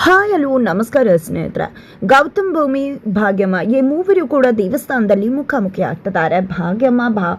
Hi hello ನಮಸ್ಕಾರ ಸ್ನೇಹಿತರೆ. ಗೌತಮ್ ಭೂಮಿ ಭಾಗ್ಯಮ್ಮ ಈ ಮೂವರು ಕೂಡ ದೇವಸ್ಥಾನದಲ್ಲಿ ಮುಖಾಮುಖಿ ಆಗ್ತಿದ್ದಾರೆ ಭಾಗ್ಯಮ್ಮ ಭಾ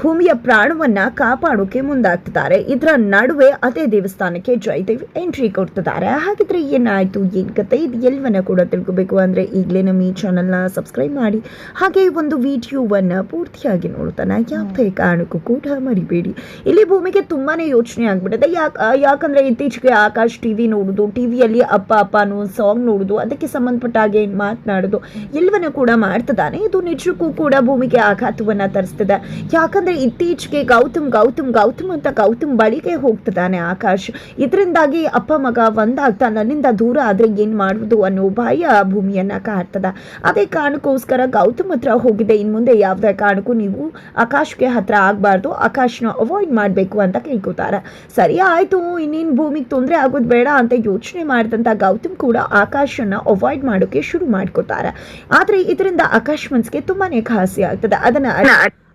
ಭೂಮಿಯ ಪ್ರಾಣವನ್ನ ಕಾಪಾಡೋಕೆ ಮುಂದಾಗ್ತಿದ್ದಾರೆ. ಇದರ ನಡುವೆ ಅದೇ ದೇವಸ್ಥಾನಕ್ಕೆ ಜಯದೇವ್ ಎಂಟ್ರಿ ಕೊಡ್ತಿದ್ದಾರೆ. ಹಾಗಿದ್ರೆ ಏನಾಯ್ತು? ಏನ್ ಕತೆ ಇದು? ಎಲ್ವನ್ನ ಕೂಡ ತಿಳ್ಕೋಬೇಕು ಅಂದ್ರೆ ಈಗಲೇ ನಮ್ಮ ಈ ಚಾನಲ್ನ ಸಬ್ಸ್ಕ್ರೈಬ್ ಮಾಡಿ. ಹಾಗೆ ಒಂದು ವಿಡಿಯೋವನ್ನ ಪೂರ್ತಿಯಾಗಿ ನೋಡ್ತಾನೆ. ಯಾವುದೇ ಕಾರಣಕ್ಕೂ ಕೂಡ ಮರಿಬೇಡಿ. ಇಲ್ಲಿ ಭೂಮಿಗೆ ತುಂಬಾನೇ ಯೋಚನೆ ಆಗ್ಬಿಟ್ಟಿದೆ. ಯಾಕೆ ಯಾಕಂದ್ರೆ ಇತ್ತೀಚೆಗೆ ಆಕಾಶ್ ಟಿವಿ ನೋಡುದು ಟಿವಿಯಲ್ಲಿ ಅಪ್ಪ ಅಪ್ಪ ಅನ್ನೋ ಸಾಂಗ್ ನೋಡುದು, ಅದಕ್ಕೆ ಸಂಬಂಧಪಟ್ಟ ಹಾಗೆ ಮಾತನಾಡುದು, ಎಲ್ವನ್ನ ಕೂಡ ಮಾಡ್ತಿದ್ದಾನೆ. ಇದು ನಿಜಕ್ಕೂ ಕೂಡ ಭೂಮಿಗೆ ಆಘಾತವನ್ನ ತರಿಸ್ತಿದೆ. ಯಾಕಂದ್ರೆ ಇತ್ತೀಚೆಗೆ ಗೌತಮ್ ಗೌತಮ್ ಗೌತಮ್ ಅಂತ ಗೌತಮ್ ಬಳಿಗೆ ಹೋಗ್ತಿದ್ದಾನೆ ಆಕಾಶ್. ಇದರಿಂದಾಗಿ ಅಪ್ಪ ಮಗ ಒಂದಾಗ್ತಾ ನನ್ನಿಂದ ದೂರ ಆದ್ರೆ ಏನ್ ಮಾಡುವುದು ಅನ್ನೋ ಭಯ ಭೂಮಿಯನ್ನ ಕಾಡ್ತದ. ಅದೇ ಕಾರಣಕ್ಕೋಸ್ಕರ ಗೌತಮ್ ಹತ್ರ ಹೋಗಿದೆ. ಇನ್ ಮುಂದೆ ಯಾವ್ದೇ ಕಾರಣಕ್ಕೂ ನೀವು ಆಕಾಶ್ಗೆ ಹತ್ರ ಆಗ್ಬಾರ್ದು. ಆಕಾಶ್ನ ಅವಾಯ್ಡ್ ಮಾಡಬೇಕು ಅಂತ ಕೇಳ್ಕೊತಾರ. ಸರಿ ಆಯ್ತು, ಇನ್ನೇನು ಭೂಮಿಗೆ ತೊಂದರೆ ಆಗೋದು ಬೇಡ ಅಂತ ಯೋಚನೆ ಮಾಡಿದಂತ ಗೌತಮ್ ಕೂಡ ಆಕಾಶನ ಅವಾಯ್ಡ್ ಮಾಡೋಕೆ ಶುರು ಮಾಡ್ಕೋತಾರೆ. ಆದ್ರೆ ಇದರಿಂದ ಆಕಾಶ್ ಮನ್ಸಿಗೆ ತುಂಬಾನೇ ಖಾಸಿ ಆಗ್ತದೆ. ಅದನ್ನ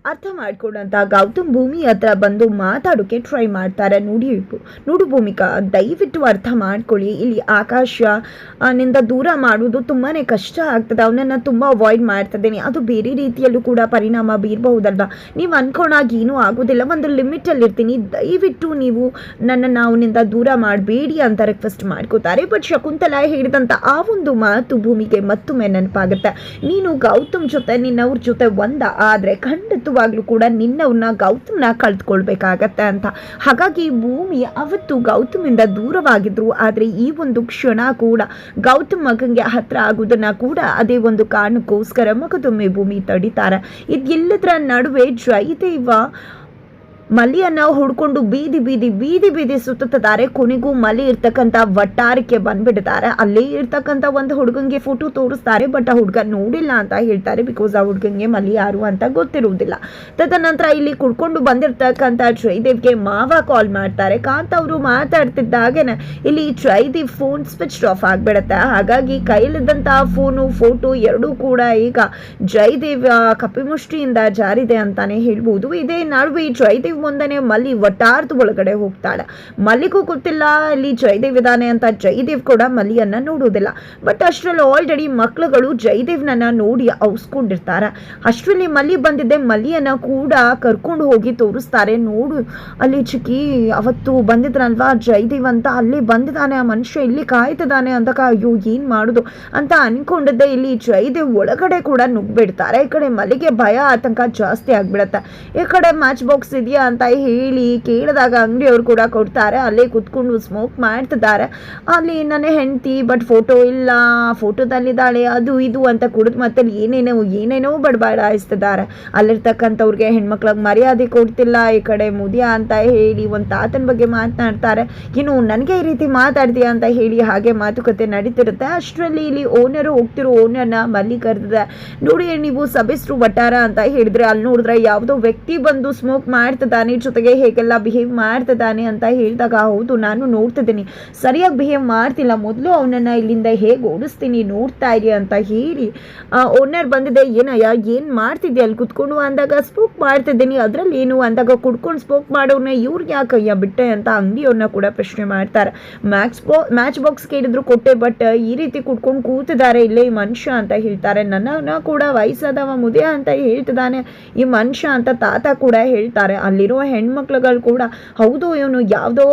ಅರ್ಥ ಮಾಡ್ಕೊಂಡಂತ ಗೌತಮ್ ಭೂಮಿ ಹತ್ರ ಬಂದು ಮಾತಾಡೋಕೆ ಟ್ರೈ ಮಾಡ್ತಾರೆ. ನೋಡಿ ನೋಡು ಭೂಮಿಕಾ, ದಯವಿಟ್ಟು ಅರ್ಥ ಮಾಡ್ಕೊಳ್ಳಿ. ಇಲ್ಲಿ ಆಕಾಶ ನಿಂದ ದೂರ ಮಾಡುವುದು ತುಂಬಾನೇ ಕಷ್ಟ ಆಗ್ತದೆ. ಅವನನ್ನ ತುಂಬಾ ಅವಾಯ್ಡ್ ಮಾಡ್ತಿದ್ದೀನಿ. ಅದು ಬೇರೆ ರೀತಿಯಲ್ಲೂ ಕೂಡ ಪರಿಣಾಮ ಬೀರಬಹುದಲ್ವಾ? ನೀವು ಅನ್ಕೊಂಡಾಗ ಏನೂ ಆಗೋದಿಲ್ಲ. ಒಂದು ಲಿಮಿಟಲ್ಲಿ ಇರ್ತೀನಿ. ದಯವಿಟ್ಟು ನೀವು ನನ್ನನ್ನು ಅವನಿಂದ ದೂರ ಮಾಡಬೇಡಿ ಅಂತ ರಿಕ್ವೆಸ್ಟ್ ಮಾಡ್ಕೋತಾರೆ. ಬಟ್ ಶಕುಂತಲಾ ಹೇಳಿದಂಥ ಆ ಒಂದು ಮಾತು ಭೂಮಿಗೆ ಮತ್ತೊಮ್ಮೆ ನೆನಪಾಗುತ್ತೆ. ನೀನು ಗೌತಮ್ ಜೊತೆ, ನಿನ್ನವ್ರ ಜೊತೆ ಒಂದ. ಆದರೆ ಖಂಡಿತವಾಗ್ಲೂ ಕೂಡ ನಿನ್ನವನ್ನ ಗೌತಮ್ನ ಕಳೆದುಕೊಳ್ಬೇಕಾಗತ್ತೆ ಅಂತ. ಹಾಗಾಗಿ ಭೂಮಿ ಅವತ್ತು ಗೌತಮಿಂದ ದೂರವಾಗಿದ್ರು, ಆದರೆ ಈ ಒಂದು ಕ್ಷಣ ಕೂಡ ಗೌತಮ್ ಮಗನಿಗೆ ಹತ್ರ ಆಗುವುದನ್ನ ಕೂಡ ಅದೇ ಒಂದು ಕಾರಣಕ್ಕೋಸ್ಕರ ಮಗದೊಮ್ಮೆ ಭೂಮಿ ತಡಿತಾರೆ. ಇದೆಲ್ಲದರ ನಡುವೆ ಜಯದೇವ ಮಲಿಯನ್ನ ಹುಡ್ಕೊಂಡು ಬೀದಿ ಬೀದಿ ಬೀದಿ ಬೀದಿ ಸುತ್ತುತ್ತಿದ್ದಾರೆ. ಕೊನೆಗೂ ಮಲಿ ಇರ್ತಕ್ಕಂಥ ವಟ್ಟಾರಕ್ಕೆ ಬಂದ್ಬಿಡ್ತಾರೆ ಅಲ್ಲಿ ಇರ್ತಕ್ಕಂಥ ಒಂದು ಹುಡುಗಂಗೆ ಫೋಟೋ ತೋರಿಸ್ತಾರೆ ಬಟ್ ಆ ಹುಡುಗ ನೋಡಿಲ್ಲ ಅಂತ ಹೇಳ್ತಾರೆ ಬಿಕಾಸ್ ಆ ಹುಡುಗಂಗೆ ಮಲಿ ಯಾರು ಅಂತ ಗೊತ್ತಿರುವುದಿಲ್ಲ. ತದನಂತರ ಇಲ್ಲಿ ಕುಡ್ಕೊಂಡು ಬಂದಿರ್ತಕ್ಕಂಥ ಜಯದೇವ್ಗೆ ಮಾವ ಕಾಲ್ ಮಾಡ್ತಾರೆ. ಕಾಂತ ಅವರು ಮಾತಾಡ್ತಿದ್ದಾಗೇನೆ ಇಲ್ಲಿ ಜಯದೇವ್ ಫೋನ್ ಸ್ವಿಚ್ ಆಫ್ ಆಗ್ಬಿಡತ್ತೆ. ಹಾಗಾಗಿ ಕೈಲಿದ್ದಂತಹ ಫೋನು ಫೋಟೋ ಎರಡೂ ಕೂಡ ಈಗ ಜಯದೇವ್ ಕಪಿಮುಷ್ಟಿಯಿಂದ ಜಾರಿದೆ ಅಂತಾನೆ ಹೇಳ್ಬೋದು. ಇದೇ ನಡುವೆ ಜಯದೇವ್ ಮುಂದೆನೆ ಮಲ್ಲಿ ವಟಾರ್ದ ಒಳಗಡೆ ಹೋಗ್ತಾಳೆ. ಮಲ್ಲಿಗೂ ಗೊತ್ತಿಲ್ಲ ಇಲ್ಲಿ ಜಯದೇವ್ ಇದಾನೆ ಅಂತ ಜಯದೇವ್ ಕೂಡ ಮಲ್ಲಿಯನ್ನ ನೋಡುವುದಿಲ್ಲ. ಬಟ್ ಅಷ್ಟರಲ್ಲಿ ಆಲ್ರೆಡಿ ಮಕ್ಕಳುಗಳು ಜಯದೇವ್ನನ್ನ ನೋಡಿ ಔಸ್ಕೊಂಡಿರ್ತಾರೆ ಅಷ್ಟರಲ್ಲಿ ಮಲ್ಲಿ ಬಂದಿದ್ದೆ, ಮಲ್ಲಿಯನ್ನ ಕೂಡ ಕರ್ಕೊಂಡು ಹೋಗಿ ತೋರಿಸ್ತಾರೆ. ನೋಡು, ಅಲ್ಲಿ ಚಿಕ್ಕಿ ಅವತ್ತು ಬಂದಿದ್ರಲ್ವಾ? ಜಯದೇವ್ ಅಂತ ಅಲ್ಲಿ ಬಂದಿದ್ದಾನೆ, ಆ ಮನುಷ್ಯ ಇಲ್ಲಿ ಕಾಯ್ತಿದ್ದಾನೆ ಅಂತ ಅಯ್ಯೋ, ಏನ್ ಮಾಡುದು? ಅಂತ ಅನ್ಕೊಂಡಿದ್ದೆ. ಇಲ್ಲಿ ಜಯದೇವ್ ಒಳಗಡೆ ಕೂಡ ನುಗ್ಬಿಡ್ತಾರೆ. ಈ ಕಡೆ ಮಲ್ಲಿಗೆ ಭಯ, ಆತಂಕ ಜಾಸ್ತಿ ಆಗ್ಬಿಡತ್ತೆ. ಈ ಕಡೆ ಮ್ಯಾಚ್ ಬಾಕ್ಸ್ ಇದೆಯಾ? ಅಂತ ಹೇಳಿ ಕೇಳಿದಾಗ ಅಂಗಡಿಯವ್ರು ಕೂಡ ಕೊಡ್ತಾರೆ. ಅಲ್ಲೇ ಕುತ್ಕೊಂಡು ಸ್ಮೋಕ್ ಮಾಡ್ತಿದ್ದಾರೆ. ಅಲ್ಲಿ ನನ್ನ ಹೆಂಡತಿ ಬಟ್ ಫೋಟೋ ಇಲ್ಲ. ಫೋಟೋದಲ್ಲಿದ್ದಾಳೆ ಅದು ಇದು ಅಂತ ಕುಡಿದು ಮತ್ತೆ ಏನೇನೋ ಏನೇನೋ ಬಡಬಾಡಾಯಿಸ್ತಿದ್ದಾರೆ ಅಲ್ಲಿರ್ತಕ್ಕಂಥವ್ರಿಗೆ ಹೆಣ್ಮಕ್ಳಿಗೆ ಮರ್ಯಾದೆ ಕೊಡ್ತಿಲ್ಲ. ಈ ಕಡೆ ಮುದಿಯ ಅಂತ ಹೇಳಿ ಒಂದು ತಾತನ ಬಗ್ಗೆ ಮಾತನಾಡ್ತಾರೆ. ಇನ್ನು ನನಗೆ ಈ ರೀತಿ ಮಾತಾಡ್ತೀಯ? ಅಂತ ಹೇಳಿ ಹಾಗೆ ಮಾತುಕತೆ ನಡೀತಿರುತ್ತೆ. ಅಷ್ಟರಲ್ಲಿ ಇಲ್ಲಿ ಓನರು ಹೋಗ್ತಿರೋ ಓನರ್ನ ಮಲ್ಲಿ ಕರೆದಿದೆ ನೋಡಿ, ನೀವು ಸಭೆಸ್ರು ವಟಾರ ಅಂತ ಹೇಳಿದ್ರೆ, ಅಲ್ಲಿ ನೋಡಿದ್ರೆ ಯಾವುದೋ ವ್ಯಕ್ತಿ ಬಂದು ಸ್ಮೋಕ್ ಮಾಡ್ತಿದ್ದಾನೆ ಜೊತೆಗೆ ಹೇಗೆಲ್ಲ ಬಿಹೇವ್ ಮಾಡ್ತಿದ್ದಾನೆ ಅಂತ ಹೇಳಿದಾಗ, ಹೌದು, ನಾನು ನೋಡ್ತಿದ್ದೀನಿ. ಸರಿಯಾಗಿ ಬಿಹೇವ್ ಮಾಡ್ತಿಲ್ಲ. ಮೊದಲು ಅವನನ್ನ ಇಲ್ಲಿಂದ ಹೇಗೆ ಓಡಿಸ್ತೀನಿ, ನೋಡ್ತಾ ಇರಿ ಅಂತ ಹೇಳಿ ಓನರ್ ಬಂದಿದೆ, ಏನಯ್ಯ, ಏನು ಮಾಡ್ತಿದ್ದೆ ಅಲ್ಲಿ ಕುತ್ಕೊಂಡು ಅಂದಾಗ ಸ್ಪೋಕ್ ಮಾಡ್ತಿದ್ದೀನಿ, ಅದರಲ್ಲಿ ಏನು? ಅಂದಾಗ, ಕುಡ್ಕೊಂಡು ಸ್ಪೋಕ್ ಮಾಡೋನ ಇವ್ರಿಗೆ ಯಾಕಯ್ಯ, ಬಿಟ್ಟೆ ಅಂತ ಅಂಗಡಿಯವ್ರನ್ನ ಕೂಡ ಪ್ರಶ್ನೆ ಮಾಡ್ತಾರೆ. ಮ್ಯಾಕ್ಸ್ ಬೋ ಮ್ಯಾಚ್ ಬಾಕ್ಸ್ ಕೇಳಿದ್ರು ಕೊಟ್ಟೆ ಬಟ್ ಈ ರೀತಿ ಕುಡ್ಕೊಂಡು ಕೂತಿದ್ದಾರೆ ಇಲ್ಲೇ ಈ ಮನುಷ್ಯ ಅಂತ ಹೇಳ್ತಾರೆ. ನನ್ನ ಕೂಡ ವಯಸ್ಸಾದವ ಮುದಿಯ ಅಂತ ಹೇಳ್ತಿದ್ದಾನೆ. ಈ ಮನುಷ್ಯ ಅಂತ ತಾತ ಕೂಡ ಹೇಳ್ತಾರೆ. ಅಲ್ಲಿರೋ ಹೆಣ್ಮಕ್ಳುಗಳು ಕೂಡ, ಹೌದು, ಇವನು ಯಾವುದೋ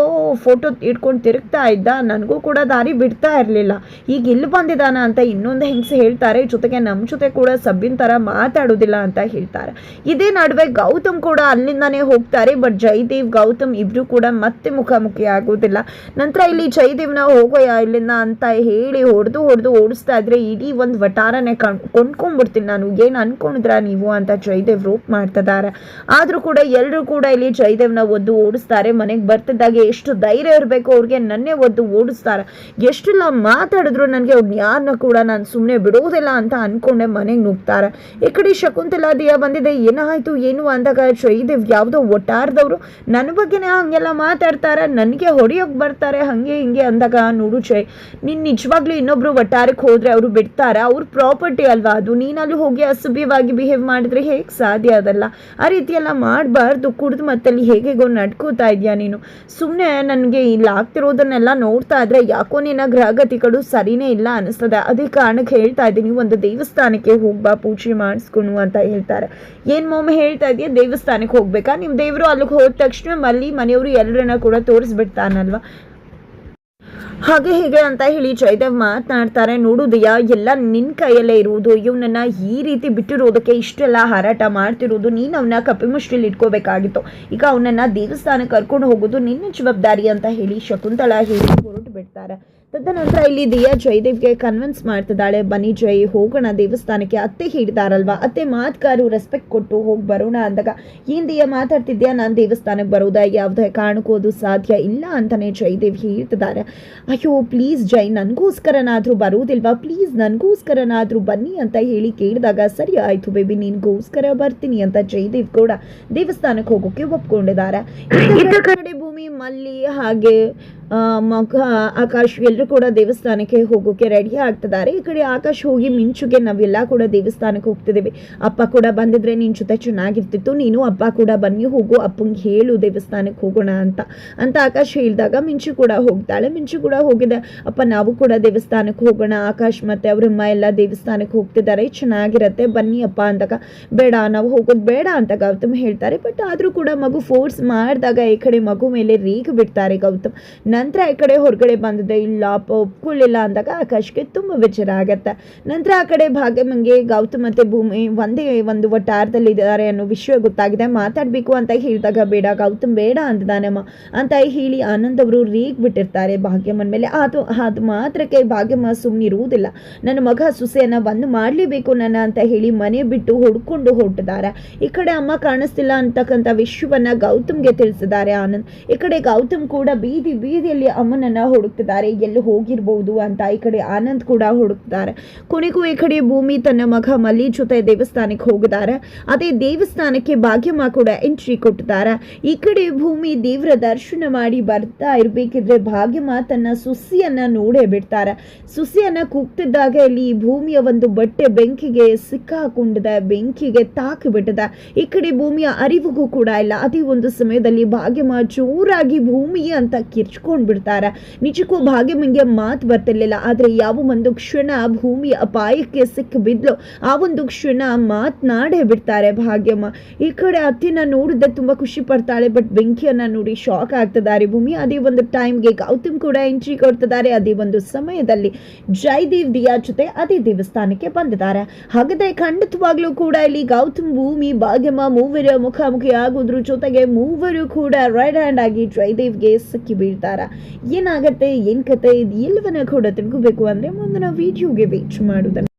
ಫೋಟೋ ಇಟ್ಕೊಂಡು ತಿರುಗ್ತಾ ಇದ್ದ, ನನಗೂ ಕೂಡ ದಾರಿ ಬಿಡ್ತಾ ಇರಲಿಲ್ಲ. ಈಗ ಇಲ್ಲಿ ಬಂದಿದ್ದಾನ ಅಂತ ಇನ್ನೊಂದು ಹೆಂಗಸು ಹೇಳ್ತಾರೆ, ಜೊತೆಗೆ ನಮ್ಮ ಜೊತೆ ಕೂಡ ಸಬ್ಬಿನ ಥರ ಮಾತಾಡೋದಿಲ್ಲ ಅಂತ ಹೇಳ್ತಾರೆ. ಇದೇ ನಡುವೆ ಗೌತಮ್ ಕೂಡ ಅಲ್ಲಿಂದಾನೇ ಹೋಗ್ತಾರೆ ಬಟ್ ಜಯದೇವ್, ಗೌತಮ್ ಇಬ್ಬರು ಕೂಡ ಮತ್ತೆ ಮುಖಾಮುಖಿ ಆಗೋದಿಲ್ಲ. ನಂತರ ಇಲ್ಲಿ ಜಯದೇವ್ನ ಹೋಗೋಯ, ಇಲ್ಲಿಂದ ಅಂತ ಹೇಳಿ ಹೊಡೆದು ಹೊಡೆದು ಓಡಿಸ್ತಾ ಇದ್ರೆ ಇಡೀ ಒಂದು ವಟಾರನೆ ಕಣ್, ಕೊಂಡ್ಕೊಂಡ್ಬಿಡ್ತೀನಿ ನಾನು. ಏನು ಅನ್ಕೊಂಡಿದ್ರ ನೀವು? ಅಂತ ಜಯದೇವ್ ರೋಪ್ ಮಾಡ್ತಿದ್ದಾರೆ. ಆದರೂ ಕೂಡ ಎಲ್ಲರೂ ಇಲ್ಲಿ ಜಯದೇವ್ನ ಒದ್ದು ಓಡಿಸ್ತಾರೆ. ಮನೆಗೆ ಬರ್ತಿದ್ದಾಗೆ ಎಷ್ಟು ಧೈರ್ಯ ಇರಬೇಕು ಅವ್ರಿಗೆ. ನನ್ನೇ ಒದ್ದು ಓಡಿಸ್ತಾರೆ. ಎಷ್ಟೆಲ್ಲ ಮಾತಾಡಿದ್ರು ನನಗೆ ಅವ್ರನ್ನ ಯಾರನ್ನ ಕೂಡ ನಾನು ಸುಮ್ಮನೆ ಬಿಡೋದಿಲ್ಲ ಅಂತ ಅನ್ಕೊಂಡೆ ಮನೆಗೆ ನುಗ್ತಾರೆ. ಈ ಕಡೆ ಶಕುಂತಲಾ ದಿಯ ಬಂದಿದೆ. ಏನಾಯ್ತು? ಏನು? ಅಂದಾಗ ಜಯದೇವ್ ಯಾವುದೋ ಒಟ್ಟಾರ್ದವ್ರು. ನನ್ನ ಬಗ್ಗೆನೇ ಹಂಗೆಲ್ಲ ಮಾತಾಡ್ತಾರೆ. ನನಗೆ ಹೊಡೆಯೋಕೆ ಬರ್ತಾರೆ. ಹಂಗೆ ಹಿಂಗೆ ಅಂದಾಗ ನೋಡು ಜಯ್, ನೀನು ನಿಜವಾಗ್ಲೂ ಇನ್ನೊಬ್ರು ಒಟ್ಟಾರಕ್ಕೆ ಹೋದ್ರೆ ಅವರು ಬಿಡ್ತಾರೆ? ಅವ್ರ ಪ್ರಾಪರ್ಟಿ ಅಲ್ವಾ ಅದು? ನೀನಲ್ಲಿ ಹೋಗಿ ಅಸಭ್ಯವಾಗಿ ಬಿಹೇವ್ ಮಾಡಿದ್ರೆ ಹೇಗೆ ಸಾಧ್ಯ ಅದಲ್ಲ? ಆ ರೀತಿಯೆಲ್ಲ ಮಾಡಬಾರ್ದು. ಕುಡಿದು ಮತ್ತಲ್ಲಿ ಹೇಗೆಗೋ ನಡ್ಕೋತಾ ಇದೆಯಾ ನೀನು? ಸುಮ್ಮನೆ ನನಗೆ ಇಲ್ಲಿ ಆಗ್ತಿರೋದನ್ನೆಲ್ಲ ನೋಡ್ತಾ ಇದ್ರೆ ಯಾಕೋ ನಿನ್ನ ಗ್ರಹಗತಿಗಳು ಸರಿನೇ ಇಲ್ಲ ಅನಿಸ್ತದೆ. ಅದೇ ಕಾರಣಕ್ಕೆ ಹೇಳ್ತಾ ಇದ್ದೀನಿ, ಒಂದು ದೇವಸ್ಥಾನಕ್ಕೆ ಹೋಗ್ಬಾ ಪೂಜೆ ಮಾಡಿಸ್ಕೊಂಡು ಅಂತ ಹೇಳ್ತಾರೆ. ಏನು ಮೊಮ್ಮೆ ಹೇಳ್ತಾ ಇದೆಯಾ? ದೇವಸ್ಥಾನಕ್ಕೆ ಹೋಗ್ಬೇಕಾ? ನಿಮ್ಮ ದೇವರು ಅಲ್ಲಿಗೆ ಹೋದ ತಕ್ಷಣ ಮಲ್ಲಿ ಮನೆಯವರು ಎಲ್ಲರನ್ನ ಕೂಡ ತೋರಿಸ್ಬಿಡ್ತಾನಲ್ವಾ? ಹಾಗೆ ಹೀಗೆ ಅಂತ ಹೇಳಿ ಜಯದೇವ್ ಮಾತನಾಡ್ತಾರೆ. ನೋಡುದಯ್ಯ ಎಲ್ಲ ನಿನ್ನ ಕೈಯಲ್ಲೇ ಇರುವುದು. ಇವನನ್ನ ಈ ರೀತಿ ಬಿಟ್ಟಿರೋದಕ್ಕೆ ಇಷ್ಟೆಲ್ಲ ಹಾರಾಟ ಮಾಡ್ತಿರೋದು. ನೀನು ಅವನ್ನ ಕಪಿಮುಷ್ಟಿಲಿ ಇಟ್ಕೋಬೇಕಾಗಿತ್ತು. ಈಗ ಅವನನ್ನ ದೇವಸ್ಥಾನಕ್ಕೆ ಕರ್ಕೊಂಡು ಹೋಗೋದು ನಿನ್ನ ಜವಾಬ್ದಾರಿ ಅಂತ ಹೇಳಿ ಶಕುಂತಳ ಹೇಳಿ ಹೊರಟು ಬಿಡ್ತಾರೆ. ತದನಂತರ ಇಲ್ಲಿ ದಿಯಾ ಜಯದೇವ್ಗೆ ಕನ್ವಿನ್ಸ್ ಮಾಡ್ತಿದ್ದಾಳೆ. ಬನ್ನಿ ಜೈ ಹೋಗೋಣ. ದೇವಸ್ಥಾನಕ್ಕೆ ಅತ್ತೆ ಹಿಡಿದಾರಲ್ವಾ ಅತ್ತೆ ಮಾತ್ಕಾರು ರೆಸ್ಪೆಕ್ಟ್ ಕೊಟ್ಟು ಹೋಗಿ ಬರೋಣ ಅಂದಾಗ ಏನ್ ದಿಯಾ ಮಾತಾಡ್ತಿದ್ಯಾ? ನಾನು ದೇವಸ್ಥಾನಕ್ಕೆ ಬರೋದಾ? ಯಾವುದೇ ಕಾಣಕೋದು ಸಾಧ್ಯ ಇಲ್ಲ ಅಂತಾನೆ ಜಯದೇವ್ ಹೇಳ್ತಿದ್ದಾರೆ. ಅಯ್ಯೋ ಪ್ಲೀಸ್ ಜೈ ನನಗೋಸ್ಕರನಾದರೂ ಬರೋದಿಲ್ವಾ? ಪ್ಲೀಸ್ ನನಗೋಸ್ಕರನಾದರೂ ಬನ್ನಿ ಅಂತ ಹೇಳಿ ಕೇಳಿದಾಗ ಸರಿ ಆಯಿತು ಬೇಬಿ ನಿನ್ಗೋಸ್ಕರ ಬರ್ತೀನಿ ಅಂತ ಜಯದೇವ್ ಕೂಡ ದೇವಸ್ಥಾನಕ್ಕೆ ಹೋಗೋಕೆ ಒಪ್ಕೊಂಡಿದ್ದಾರೆ. ಕಡೆ ಭೂಮಿ ಮಲ್ಲಿ ಹಾಗೆ ಮಗ ಆಕಾಶ್ ಎಲ್ಲರೂ ಕೂಡ ದೇವಸ್ಥಾನಕ್ಕೆ ಹೋಗೋಕೆ ರೆಡಿ ಆಗ್ತಿದ್ದಾರೆ. ಈ ಕಡೆ ಆಕಾಶ್ ಹೋಗಿ ಮಿಂಚುಗೆ ನಾವೆಲ್ಲ ಕೂಡ ದೇವಸ್ಥಾನಕ್ಕೆ ಹೋಗ್ತಿದ್ದೀವಿ. ಅಪ್ಪ ಕೂಡ ಬಂದಿದ್ರೆ ನಿನ್ನ ಜೊತೆ ಚೆನ್ನಾಗಿರ್ತಿತ್ತು. ನೀನು ಅಪ್ಪ ಕೂಡ ಬನ್ನಿ, ಹೋಗು, ಅಪ್ಪಂಗೆ ಹೇಳು ದೇವಸ್ಥಾನಕ್ಕೆ ಹೋಗೋಣ ಅಂತ. ಅಂತ ಆಕಾಶ್ ಹೇಳಿದಾಗ ಮಿಂಚು ಕೂಡ ಹೋಗ್ತಾಳೆ. ಮಿಂಚು ಕೂಡ ಹೋಗಿದೆ, ಅಪ್ಪ, ನಾವು ಕೂಡ ದೇವಸ್ಥಾನಕ್ಕೆ ಹೋಗೋಣ. ಆಕಾಶ್ ಮತ್ತೆ ಅವರಮ್ಮ ಎಲ್ಲ ದೇವಸ್ಥಾನಕ್ಕೆ ಹೋಗ್ತಿದ್ದಾರೆ. ಚೆನ್ನಾಗಿರತ್ತೆ, ಬನ್ನಿ ಅಪ್ಪ ಅಂದಾಗ, ಬೇಡ, ನಾವು ಹೋಗೋದು ಬೇಡ ಅಂತ ಗೌತಮ್ ಹೇಳ್ತಾರೆ. ಬಟ್ ಆದರೂ ಕೂಡ ಮಗು ಫೋರ್ಸ್ ಮಾಡಿದಾಗ ಈ ಕಡೆ ಮಗು ಮೇಲೆ ರೀಗ್ ಬಿಡ್ತಾರೆ ಗೌತಮ್. ನಂತರ ಈ ಕಡೆ ಹೊರಗಡೆ ಬಂದಿದೆ. ಇಲ್ಲ ಒಪ್ಕೊಳ್ಳಿಲ್ಲ ಅಂದಾಗ ಆಕಾಶ್ಗೆ ತುಂಬ ವಿಚಾರ ಆಗತ್ತೆ. ನಂತರ ಆ ಕಡೆ ಭಾಗ್ಯಮಂಗೆ ಗೌತಮ್ ಮತ್ತೆ ಭೂಮಿ ಒಂದೇ ಒಂದು ವಟಾರದಲ್ಲಿ ಇದ್ದಾರೆ ಅನ್ನೋ ವಿಷಯ ಗೊತ್ತಾಗಿದೆ. ಮಾತಾಡಬೇಕು ಅಂತ ಹೇಳಿದಾಗ ಬೇಡ, ಗೌತಮ್ ಬೇಡ ಅಂತಿದ್ದಾನಮ್ಮ ಅಂತ ಹೇಳಿ ಆನಂದ್ ಅವರು ರೀಗ್ ಬಿಟ್ಟಿರ್ತಾರೆ ಭಾಗ್ಯಮ್ಮನ ಮೇಲೆ. ಅದು ಅದು ಮಾತ್ರಕ್ಕೆ ಭಾಗ್ಯಮ್ಮ ಸುಮ್ಮನಿರುವುದಿಲ್ಲ ನನ್ನ ಮಗ ಸುಸೆಯನ್ನ ಬಂದು ಮಾಡಲೇಬೇಕು ನನ್ನ ಅಂತ ಹೇಳಿ ಮನೆ ಬಿಟ್ಟು ಹುಡ್ಕೊಂಡು ಹೊರಟಿದ್ದಾರೆ. ಈ ಕಡೆ ಅಮ್ಮ ಕಾಣಿಸ್ತಿಲ್ಲ ಅಂತಕ್ಕಂಥ ವಿಷಯವನ್ನ ಗೌತಮ್ಗೆ ತಿಳಿಸಿದ್ದಾರೆ ಆನಂದ್. ಈ ಕಡೆ ಗೌತಮ್ ಕೂಡ ಬೀದಿ ಬೀದಿ ಬೀದಿಯಲ್ಲಿ ಅಮ್ಮನನ್ನ ಹುಡುಕ್ತಿದ್ದಾರೆ. ಎಲ್ಲಿ ಹೋಗಿರ್ಬೋದು ಅಂತ ಈ ಕಡೆ ಆನಂದ್ ಕೂಡ ಹುಡುಕ್ತಾರೆ ಕೊನೆಗೂ ಈ ಕಡೆ ಭೂಮಿ ತನ್ನ ಮಗ ಮಲ್ಲಿ ಜೊತೆ ದೇವಸ್ಥಾನಕ್ಕೆ ಹೋಗಿದ್ದಾರೆ. ಅದೇ ದೇವಸ್ಥಾನಕ್ಕೆ ಭಾಗ್ಯಮ್ಮ ಕೂಡ ಎಂಟ್ರಿ ಕೊಟ್ಟಿದ್ದಾರೆ. ಈ ಕಡೆ ಭೂಮಿ ದೇವರ ದರ್ಶನ ಮಾಡಿ ಬರ್ತಾ ಇರಬೇಕಿದ್ರೆ ಭಾಗ್ಯಮ್ಮ ತನ್ನ ಸುಸಿಯನ್ನ ನೋಡೇ ಬಿಡ್ತಾರೆ. ಸುಸಿಯನ್ನ ಕೂಗ್ತಿದ್ದಾಗ ಇಲ್ಲಿ ಭೂಮಿಯ ಒಂದು ಬಟ್ಟೆ ಬೆಂಕಿಗೆ ಸಿಕ್ಕಾಕೊಂಡಿದೆ. ಬೆಂಕಿಗೆ ತಾಕಿ ಬಿಟ್ಟಿದೆ ಈ ಕಡೆ ಭೂಮಿಯ ಅರಿವಿಗೂ ಕೂಡ ಇಲ್ಲ. ಅದೇ ಒಂದು ಸಮಯದಲ್ಲಿ ಭಾಗ್ಯಮ್ಮ ಜೋರಾಗಿ ಭೂಮಿ ಅಂತ ಕಿರ್ಚ್ಕೊಂಡ್ ಬಿಡ್ತಾರೆ ನಿಜಕ್ಕೂ ಭಾಗ್ಯಮ್ಮಂಗೆ ಮಾತು ಬರ್ತಿರ್ಲಿಲ್ಲ, ಆದ್ರೆ ಯಾವ ಒಂದು ಕ್ಷಣ ಭೂಮಿಯ ಅಪಾಯಕ್ಕೆ ಸಿಕ್ಕಿ ಬಿದ್ಲು, ಆ ಒಂದು ಕ್ಷಣ ಮಾತನಾಡೇ ಬಿಡ್ತಾರೆ ಭಾಗ್ಯಮ್ಮ. ಈ ಕಡೆ ಅತ್ತಿನ ನೋಡಿದ್ರೆ ತುಂಬಾ ಖುಷಿ ಪಡ್ತಾಳೆ ಬಟ್ ಬೆಂಕಿಯನ್ನ ನೋಡಿ ಶಾಕ್ ಆಗ್ತದಾರೆ ಭೂಮಿ ಅದೇ ಒಂದು ಟೈಮ್ಗೆ ಗೌತಮ್ ಕೂಡ ಎಂಟ್ರಿ ಕೊಡ್ತಿದ್ದಾರೆ, ಅದೇ ಒಂದು ಸಮಯದಲ್ಲಿ ಜಯದೇವ್ ದಿಯಾ ಜೊತೆ ಅದೇ ದೇವಸ್ಥಾನಕ್ಕೆ ಬಂದಿದ್ದಾರೆ. ಹಾಗಾದ್ರೆ ಖಂಡಿತವಾಗ್ಲೂ ಕೂಡ ಇಲ್ಲಿ ಗೌತಮ್, ಭೂಮಿ, ಭಾಗ್ಯಮ್ಮ ಮೂವರ ಮುಖಾಮುಖಿ ಆಗೋದ್ರ ಜೊತೆಗೆ ಮೂವರು ಕೂಡ ರೈಟ್ ಹ್ಯಾಂಡ್ ಆಗಿ ಜಯದೇವ್ಗೆ ಸಿಕ್ಕಿ ಬೀಳ್ತಾರ. ಏನಾಗತ್ತೆ ಏನ್ ಕತೆ ಇದು ಎಲ್ಲವನ್ನ ಕೂಡ ತಿಳ್ಕೋಬೇಕು ಅಂದ್ರೆ ಮುಂದಿನ ವಿಡಿಯೋಗೆ ವೇಟ್ ಮಾಡುವುದನ್ನು